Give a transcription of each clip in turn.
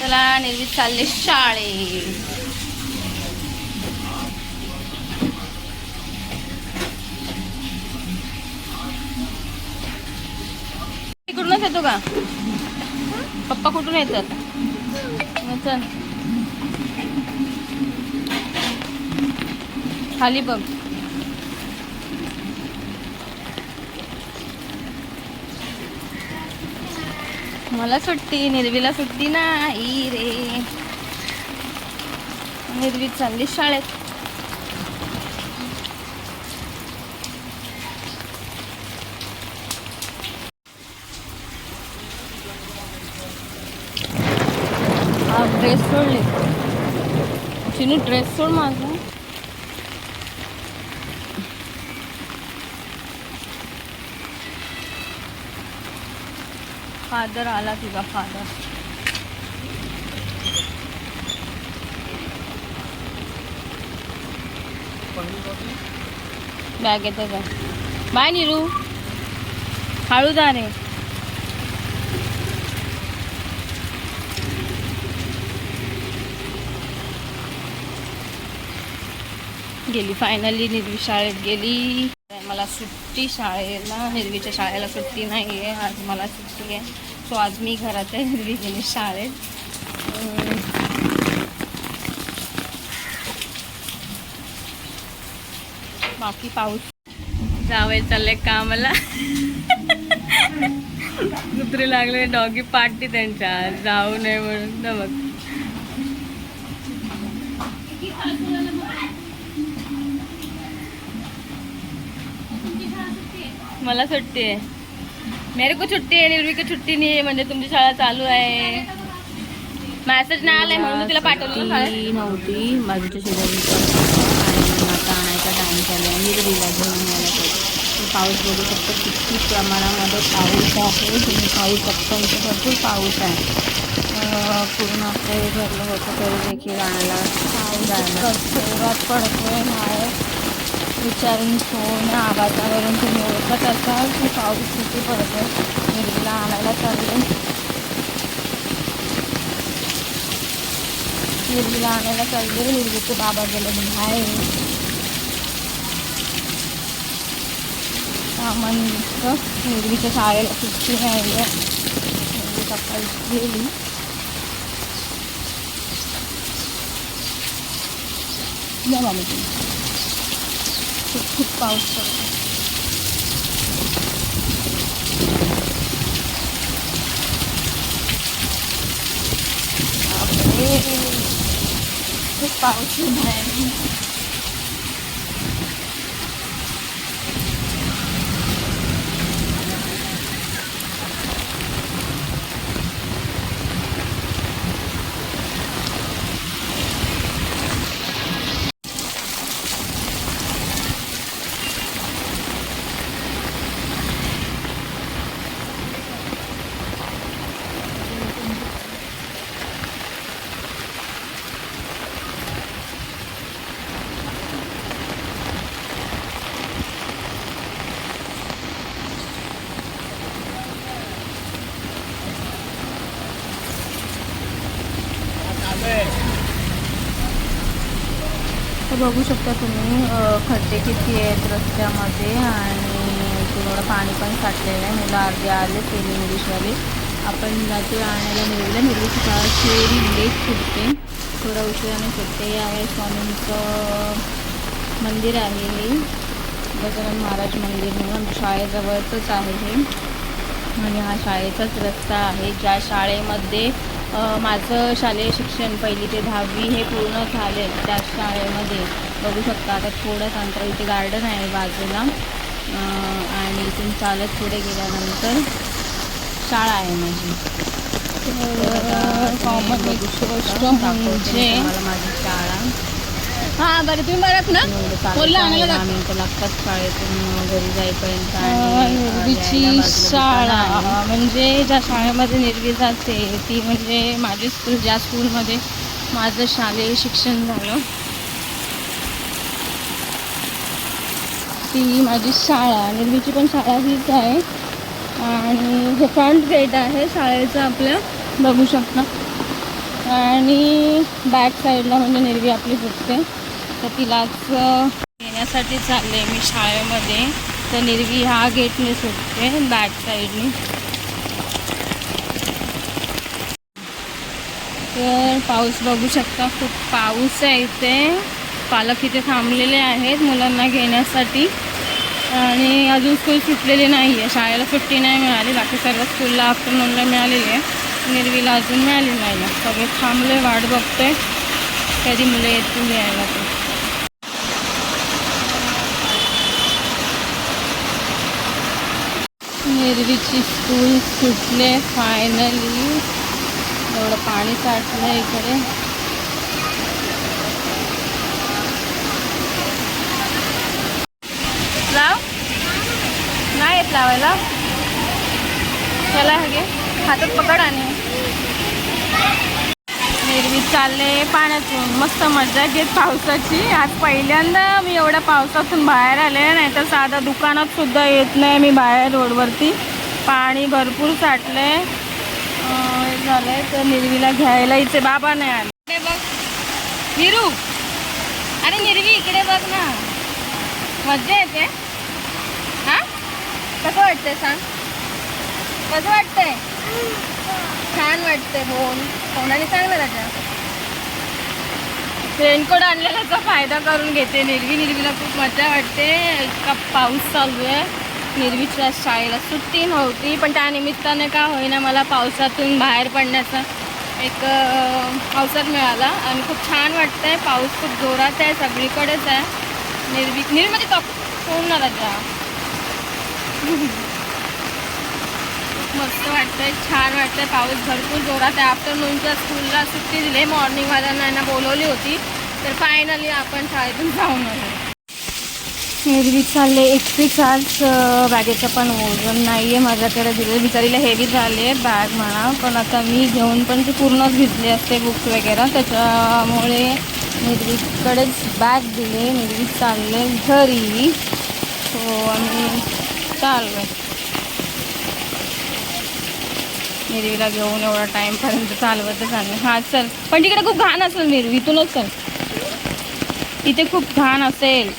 चला निर्मित चालले शाळे. इकडूनच येतो का? पप्पा कुठून येतात? चल. खाली बघ. मला सुट्टी निर्वीला सुट्टी नाही रे. निर्वी चालली शाळेत. हा ड्रेस सोडले. चिनू ड्रेस सोड माझा. फादर आला तुझा फादर बॅग येते का बाय निरू हळू जा रे गेली फायनली निर्वी शाळेत गेली मला सुट्टी शाळेला हिरवीच्या शाळेला सुट्टी नाही आहे आज मला सुट्टी आहे. सो आज मी घरात आहे निर्वी गेली शाळेत. बाकी पाऊस? जावं चालले कामाला. कुत्रे लागले डॉगी पाठी त्यांच्या. जाऊ नये म्हणून बघ मला सुट्टी आहे. मेरे को छुट्टी आहे निर्वी को छुट्टी नाही आहे म्हणजे तुमची शाळा चालू आहे. मॅसेज नाही आलाय म्हणून मी तिला पाठवलं. नव्हती. बाजूच्या शेजारीचं आता आणायचा टाइम झाला घेऊन यायला पाहिजे पाऊस बघू शकतो किती प्रमाणामध्ये पाऊस आहे. तुम्ही पाहू शकता इथे भरपूर पाऊस आहे. पूर्ण आपलं हे भरलं होतं. तरी देखील आणायला पाऊस आहे जोरात पडतोय बाहेर विचारून फोन आवाजावरून तुम्ही ओळखत असाल की पाऊस किती पडतो निर्वीला आणायला चालले. निर्वीला आणायला चालले. निर्वीचे बाबा गेले बाहेर सामानिक निर्वीच्या शाळेला सुट्टी नाही आहे सकाळी गेली या मामी तुम्ही खूप खूप पाऊस पडतो बापरे. खूप पाऊस येत तर बघू शकता तुम्ही खड्डे किती आहेत रस्त्यामध्ये आणि इथे थोडं पाणी पण साठलेलं आहे. मुलं अर्धे आले तेली इंग्लिशवाले. आपण जातो आणायला निर्वीला निर्वीची शाळा लेट सुटते थोडा उशिराने सुटते आहे स्वामींचं मंदिर आहे हे. गजानन महाराज मंदिर म्हणून शाळेजवळचंच आहे हे. आणि हा शाळेचाच रस्ता आहे. ज्या शाळेमध्ये माझं शालेय शिक्षण पहिली ते दहावी हे पूर्ण झाले त्या शाळेमध्ये. बघू शकता आता थोडंच अंतर इथे गार्डन आहे बाजूला. आणि इथून चालत पुढे गेल्यानंतर शाळा आहे माझी. कॉमन गोष्ट म्हणजे मला माझी शाळा. हा बरं तुम्ही बरं ना? बोलला आणायला लागतात शाळेतून घरी जाईपर्यंत आणि, बाजूला शाळा. म्हणजे ज्या शाळेमध्ये निर्वी जाते ती म्हणजे माझी स्कूल ज्या स्कूलमध्ये माझं शालेय शिक्षण झालं ती माझी शाळा. निर्वीची पण शाळा हीच आहे. आणि हे फ्रंट गेट आहे शाळेचं आपल्या बघू शकता. आणि बॅक साईडला म्हणजे निर्वी आपली सुटते. तर तिलाच येण्यासाठी चालले मी शाळेमध्ये. तर निर्वी हा गेटने सुटते बॅक साईडने तर पाऊस बघू शकता खूप पाऊस आहे इथे. पालक इथे थांबलेले आहेत मुलांना घेण्यासाठी. आणि अजून स्कूल सुटलेली नाही आहे शाळेला सुट्टी नाही मिळाली बाकी सर्व स्कूलला आफ्टरनूनला मिळालेली आहे. निर्वीला अजून मिळाली नाही. आहे सगळे थांबले वाट बघते कधी मुलं येतील यायला ते. निर्वीची स्कूल सुटले फायनली एवढं पाणी साठलं इकडे. लाव. नाही येत लावायला. चला हगे हातात पकड आणि. चालले पाण्यातून. मस्त मजा घेत पावसाची. आज पहिल्यांदा मी एवढ्या पावसातून बाहेर आले नाही तर साधा दुकानात सुद्धा येत नाही मी बाहेर रोडवरती. पाणी भरपूर साठलंय. झालंय तर निर्वीला घ्यायला इथे बाबा नाही आले. इकडे बघ. निरू. अरे निर्वी इकडे बघ ना. मजा येते. हा? कसं वाटतंय सांग? कसं वाटतंय? छान वाटतंय. हो, हो. बोल कोणाने सांग ना राजा. रेनकोट आणलेल्याचा फायदा करून घेते. निर्वी निर्वीला खूप मजा वाटते. का पाऊस चालू आहे. निर्वीच्या शाळेला सुट्टी नव्हती पण त्यानिमित्ताने का होईना मला पावसातून बाहेर पडण्याचा एक अवसर मिळाला. आणि खूप छान वाटतं आहे पाऊस खूप जोरात आहे. सगळीकडेच आहे. निर्वी निर्वीमध्ये कप कोण ना राजा मस्त वाटतंय छान वाटतंय. पाऊस भरपूर जोरात आहे. आफ्टरनूनच्या स्कूलला सुट्टी दिली. मॉर्निंगवाल्यांना यांना बोलवली होती. तर फायनली आपण शाळेतून जाऊन आलो. एरवी चालले एकटीच आज बॅगेचं पण वजन नाही आहे माझ्याकडे. दिले बिचारीला हेवी झाले बॅग म्हणा. पण आता मी घेऊन पण ती पूर्णच घेतले असते बुक्स वगैरे. त्याच्यामुळे निर्वीकडेच बॅग दिले. निर्वी चालले घरी. हो, सो आम्ही चाललो निर्वीला घेऊन एवढा टाईमपर्यंत चालवतच आम्ही हां चल. पण तिकडे खूप घाण असेल निर्वी इथूनच चल. इथे खूप घाण असेल.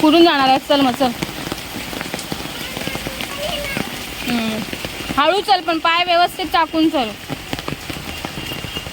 कुठून जाणार आहे चल मग चल. हळू चल पण पाय व्यवस्थित टाकून चल.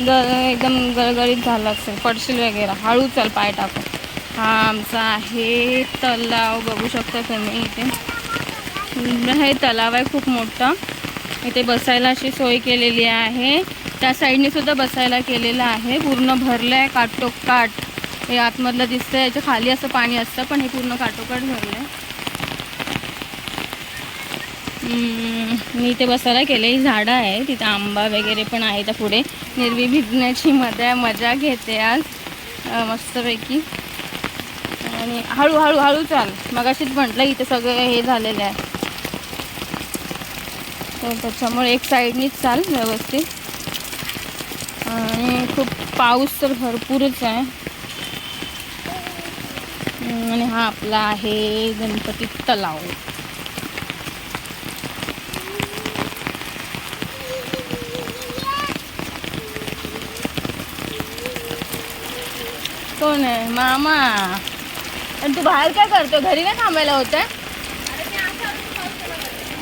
ग एकदम गळगळीत झाला असेल. पडशील वगैरे. हळू चल पाय टाकून. हा आमचा आहे तलाव. बघू शकता तुम्ही इथे. हे तलाव आहे खूप मोठा. इथे बसायला अशी सोय केलेली आहे. त्या साईडने सुद्धा बसायला केलेलं आहे. पूर्ण भरलं आहे काटोकाट. हे आतमधलं दिसतं याच्या खाली असं पाणी असतं पण हे पूर्ण काटोकाट भरलं आहे मी इथे बसायला केले ही झाडं आहे तिथं आंबा वगैरे पण आहे त्या पुढे. निर्वी भिजण्याची मजा मजा घेते आज. मस्तपैकी. आणि हळूहळू हळू चाल. मगाशीच म्हटलं इथे सगळं हे झालेलं आहे. तर त्याच्यामुळे एक साईडनीच चाल व्यवस्थित. आणि खूप पाऊस तर भरपूरच आहे. आणि हा आपला आहे गणपती तलाव. कोण आहे? मामा. आणि तू बाहेर काय करतो घरी नाही थांबायला होतं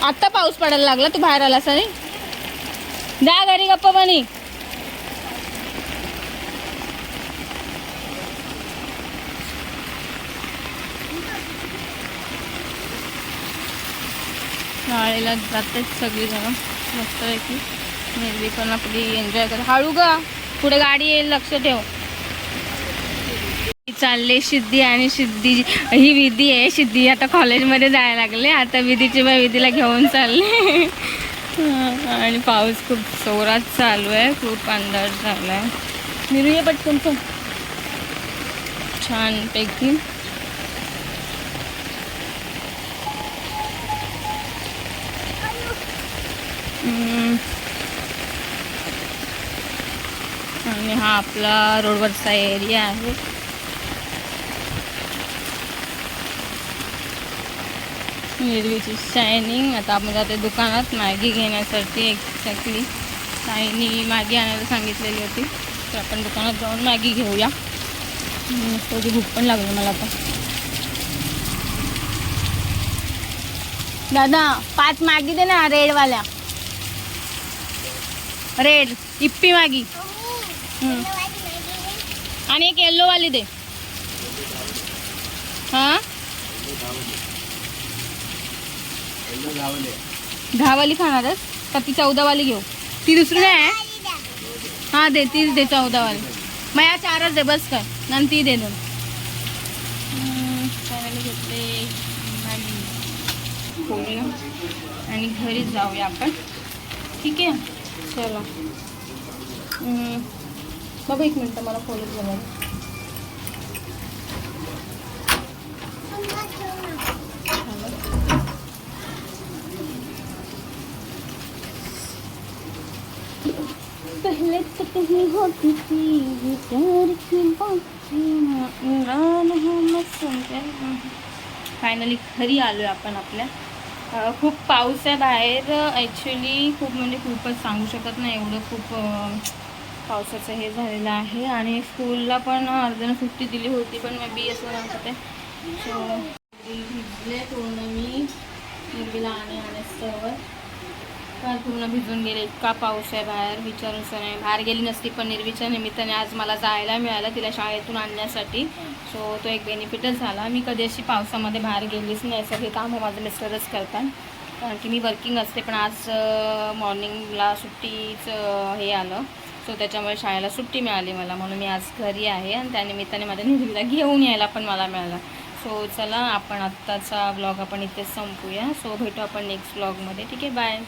आत्ता पाऊस पडायला लागला तू बाहेर आलास नाही? जा घरी गप्पा म्हणी शाळेला जातेच सगळीजण मस्तपैकी. निर्वी पण आपली एन्जॉय कर. हळू गा पुढे गाडी येईल लक्ष ठेव. चालले सिद्धी आणि सिद्धी ही विधी आहे. सिद्धी आता कॉलेजमध्ये जायला लागले आता विधीची बाई विधीला घेऊन चालले आणि पाऊस खूप जोरात चालू आहे. खूप अंधार झाला आहे. निरूया पटकन तो छानपैकी आणि हा आपला रोडवरचा एरिया आहे. निर्वीची शायनिंग आता आपण जाते दुकानात. मॅगी घेण्यासाठी एक्झॅक्टली ताईनी मॅगी आणायला सांगितलेली होती. तर आपण दुकानात जाऊन मॅगी घेऊया. हम्म, थोडी भूक पण लागली मला आता. दादा पाच मॅगी दे ना रेडवाल्या. Red Yippee Maggi. आणि एक येल्लोवाली दे. हां? दहावाली खाणारच का ती चौदावाली घेऊ. ती दुसरी नाही आहे? हा दे तीच दे चौदावाली. मग या चारच दे बस काय नंतर ती दे दोन. घेतले. आणि घरी जाऊया आपण. ठीक आहे? चला. हम्म, बाबा एक मिनटं मला खोलत बघा पहले तो कहीं होती थी ये प्यार की फायनली घरी आलो आहे आपण आपल्या. खूप पाऊस आहे बाहेर ॲक्च्युली खूप म्हणजे खूपच सांगू शकत नाही एवढं खूप पावसाचं हे झालेलं आहे. आणि स्कूलला पण अर्ध्यानं सुट्टी दिली होती पण मे बी असं सांगत आहे सो भिजले पूर्ण मी मुलगीला आणि आणस्तवर काल पूर्ण भिजून गेले. इतका पाऊस आहे बाहेर विचारूनच नाही. बाहेर गेली नसती पण निर्वीच्या निमित्ताने आज मला जायला मिळालं तिला शाळेतून आणण्यासाठी. सो तो एक बेनिफिटच झाला. मी कधी अशी पावसामध्ये बाहेर गेलीच नाही. सगळे कामं हो माझं मिस्टरच करतात. कारण की मी वर्किंग असते पण आज मॉर्निंगला सुट्टीचं हे आलं. सो त्याच्यामुळे शाळेला सुट्टी मिळाली मला. म्हणून मी आज घरी आहे आणि त्यानिमित्ताने माझ्या निर्वीला घेऊन यायला पण मला मिळालं. सो चला आपण आत्ताचा ब्लॉग आपण इथेच संपूया. सो भेटू आपण नेक्स्ट ब्लॉगमध्ये ठीक आहे बाय